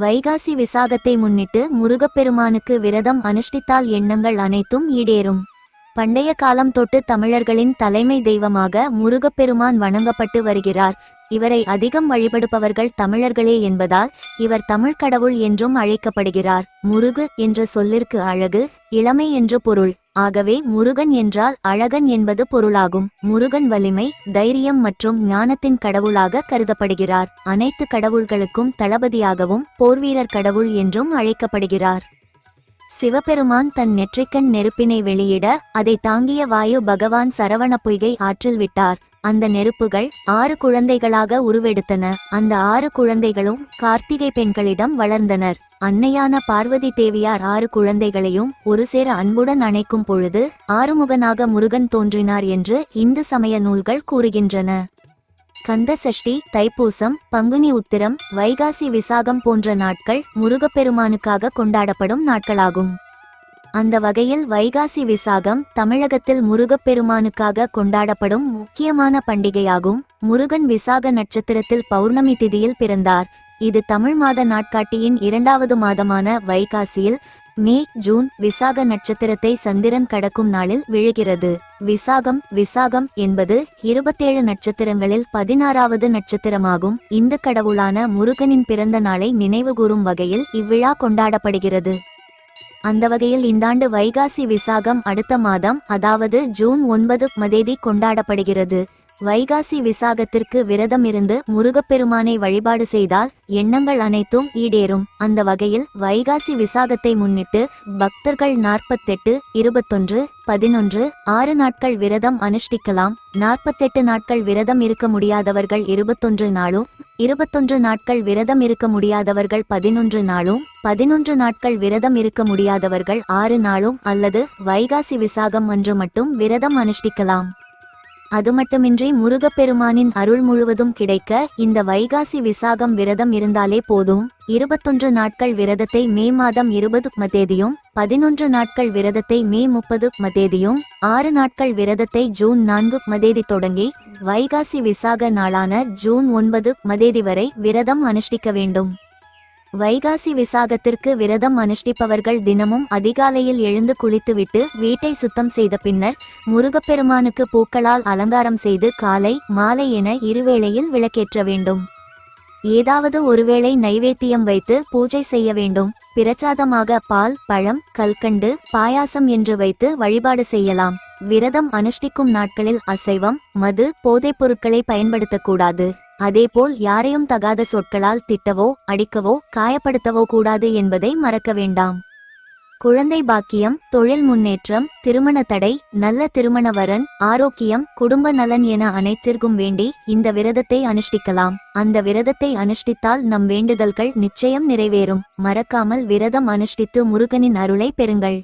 வைகாசி விசாகத்தை முன்னிட்டு முருகப்பெருமானுக்கு விரதம் அனுஷ்டித்தால் எண்ணங்கள் அனைத்தும் ஈடேறும். பண்டைய காலம் தொட்டு தமிழர்களின் தலைமை தெய்வமாக முருகப்பெருமான் வணங்கப்பட்டு வருகிறார். இவரை அதிகம் வழிபடுபவர்கள் தமிழர்களே என்பதால் இவர் தமிழ் கடவுள் என்றும் அழைக்கப்படுகிறார். முருகு என்ற சொல்லிற்கு அழகு இளமை என்று பொருள். ஆகவே முருகன் என்றால் அழகன் என்பது பொருளாகும். முருகன் வலிமை தைரியம் மற்றும் ஞானத்தின் கடவுளாக கருதப்படுகிறார். அனைத்து கடவுள்களுக்கும் தளபதியாகவும் போர்வீரர் கடவுள் என்றும் அழைக்கப்படுகிறார். சிவபெருமான் தன் நெற்றிக்கண் நெருப்பினை வெளியிட அதை தாங்கிய வாயு பகவான் சரவண பொய்கை ஆற்றில் விட்டார். அந்த நெருப்புகள் ஆறு குழந்தைகளாக உருவெடுத்தன. அந்த ஆறு குழந்தைகளும் கார்த்திகை பெண்களிடம் வளர்ந்தனர். அன்னையான பார்வதி தேவியார் ஆறு குழந்தைகளையும் ஒரு சேர அன்புடன் அணைக்கும் பொழுது ஆறுமுகனாக முருகன் தோன்றினார் என்று இந்து சமய நூல்கள் கூறுகின்றன. கந்த சஷ்டி தைப்பூசம் பங்குனி உத்திரம் வைகாசி விசாகம் போன்ற நாட்கள் முருகப்பெருமானுக்காக கொண்டாடப்படும் நாட்களாகும். அந்த வகையில் வைகாசி விசாகம் தமிழகத்தில் முருகப்பெருமானுக்காக கொண்டாடப்படும் முக்கியமான பண்டிகையாகும். முருகன் விசாக நட்சத்திரத்தில் பௌர்ணமி திதியில் பிறந்தார். இது தமிழ் மாத நாட்காட்டியின் இரண்டாவது மாதமான வைகாசியில் மே ஜூன் விசாக நட்சத்திரத்தை சந்திரன் கடக்கும் நாளில் விழுகிறது. விசாகம் விசாகம் என்பது இருபத்தேழு நட்சத்திரங்களில் பதினாறாவது நட்சத்திரமாகும். இந்து கடவுளான முருகனின் பிறந்த நாளை நினைவுகூரும் வகையில் இவ்விழா கொண்டாடப்படுகிறது. அந்த வகையில் இந்தாண்டு வைகாசி விசாகம் அடுத்த மாதம் அதாவது ஜூன் ஒன்பது மதேதி கொண்டாடப்படுகிறது. வைகாசி விசாகத்திற்கு விரதம் இருந்து முருகப்பெருமானை வழிபாடு செய்தால் எண்ணங்கள் அனைத்தும் ஈடேறும். அந்த வகையில் வைகாசி விசாகத்தை முன்னிட்டு பக்தர்கள் நாற்பத்தெட்டு இருபத்தொன்று பதினொன்று ஆறு நாட்கள் விரதம் அனுஷ்டிக்கலாம். நாற்பத்தெட்டு நாட்கள் விரதம் இருக்க முடியாதவர்கள் இருபத்தொன்று நாளும் இருபத்தொன்று நாட்கள் விரதம் இருக்க முடியாதவர்கள் பதினொன்று நாளும் பதினொன்று நாட்கள் விரதம் இருக்க முடியாதவர்கள் ஆறு நாளும் அல்லது வைகாசி விசாகம் அன்று மட்டும் விரதம் அனுஷ்டிக்கலாம். அது மட்டுமின்றி முருகப்பெருமானின் அருள் முழுவதும் கிடைக்க இந்த வைகாசி விசாகம் விரதம் இருந்தாலே போதும். இருபத்தொன்று நாட்கள் விரதத்தை மே மாதம் இருபது மதேதியும் பதினொன்று நாட்கள் விரதத்தை மே முப்பது மதேதியும் ஆறு நாட்கள் விரதத்தை ஜூன் நான்கு மதேதி தொடங்கி வைகாசி விசாக நாளான ஜூன் ஒன்பது மதேதி வரை விரதம் அனுஷ்டிக்க வேண்டும். வைகாசி விசாகத்திற்கு விரதம் அனுஷ்டிப்பவர்கள் தினமும் அதிகாலையில் எழுந்து குளித்துவிட்டு வீட்டை சுத்தம் செய்த பின்னர் முருகப்பெருமானுக்கு பூக்களால் அலங்காரம் செய்து காலை மாலை என இருவேளையில் விளக்கேற்ற வேண்டும். ஏதாவது ஒருவேளை நைவேத்தியம் வைத்து பூஜை செய்ய வேண்டும். பிரச்சாதமாக பால் பழம் கல்கண்டு பாயாசம் என்று வைத்து வழிபாடு செய்யலாம். விரதம் அனுஷ்டிக்கும் நாட்களில் அசைவம் மது போதைப் பொருட்களை பயன்படுத்தக்கூடாது. அதேபோல் யாரையும் தகாத சொற்களால் திட்டவோ அடிக்கவோ காயப்படுத்தவோ கூடாது என்பதை மறக்க வேண்டாம். குழந்தை பாக்கியம் தொழில் முன்னேற்றம் திருமண தடை நல்ல திருமண வரன் ஆரோக்கியம் குடும்ப நலன் என அனைத்திற்கும் வேண்டி இந்த விரதத்தை அனுஷ்டிக்கலாம். அந்த விரதத்தை அனுஷ்டித்தால் நம் வேண்டுதல்கள் நிச்சயம் நிறைவேறும். மறக்காமல் விரதம் அனுஷ்டித்து முருகனின் அருளை பெறுங்கள்.